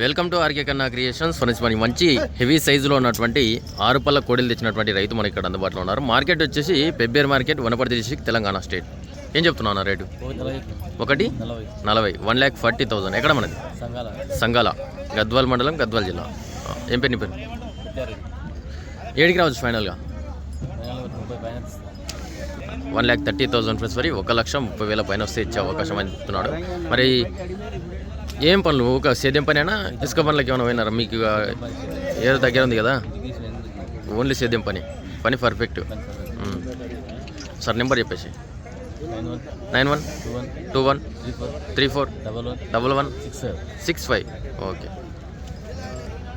Welcome to RK Kanna creations friends మనకి మంచి heavy సైజులో ఉన్నటువంటి ఆరు పళ్ళ కోడలు తెచ్చినటువంటి రైతు మనకి ఇక్కడ అందుబాటులో ఉన్నారు. మార్కెట్ వచ్చేసి Pebbair market Wanaparthy district Telangana state ఏం చెప్తున్నావు అన్న రేటు? ఒకటి నలభై వన్ ల్యాక్ ఫార్టీ థౌసండ్. ఎక్కడ మనది? సంఘాల సంగాల. గద్వాల్ మండలం గద్వాల్ జిల్లా. ఏం పేరు నీ పేరు? ఏడికి రావచ్చు ఫైనల్గా? పైన one lakh thirty thousand plus మరి ఒక లక్ష ముప్పై వేల పైన వస్తే ఇచ్చే అవకాశం అని చెప్తున్నాడు. మరి ఏం పనులు? ఒక సేద్యం పనేనా? ఇసుక పనులకి ఏమైనా పోయినారా? మీకు ఏదో దగ్గర ఉంది కదా? ఓన్లీ సేద్యం పని. పని పర్ఫెక్ట్. సార్ నెంబర్ చెప్పేసి. Nine one two one three four double one double one six five okay.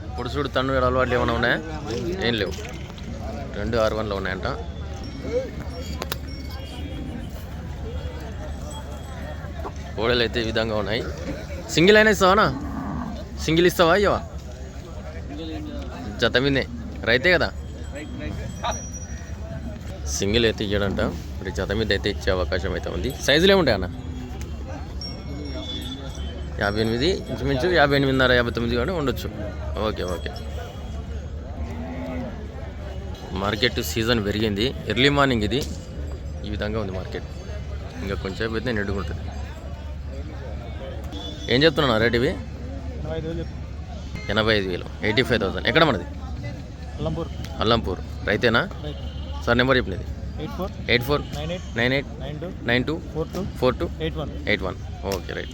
ఇప్పుడు చూడు తన్ను అలవాట్లు ఏమైనా ఉన్నాయా? ఏం లేవు. రెండు ఆరు వన్లో ఉన్నాయంట. కోడలు అయితే ఈ విధంగా ఉన్నాయి. సింగిల్ అయినా ఇస్తావానా సింగిల్ ఇస్తావా? అయ్యవా జత మీదే రైతే కదా? సింగిల్ అయితే ఇయ్యడంట. మరి జత మీద అయితే ఇచ్చే అవకాశం అయితే ఉంది. సైజులు ఏముంటాయి అన్న? యాభై ఎనిమిది ఇంచుమించు యాభై ఎనిమిదిన్నర యాభై తొమ్మిది కానీ ఉండొచ్చు. Okay okay. మార్కెట్ సీజన్ పెరిగింది. ఎర్లీ మార్నింగ్ ఇది. ఈ విధంగా ఉంది మార్కెట్. ఇంకా కొంచెం అయితే నిండుకుంటుంది ఏం చెప్తున్నా రేట్ ఇవి? ఎనభై ఐదు వేలు. Eighty five thousand. ఎక్కడ మనది? అల్లంపూర్. అల్లంపూర్. రైతేనా? సార్ నెంబర్ చెప్పినది eight four nine eight nine two four two four two eight one eight one. Okay right.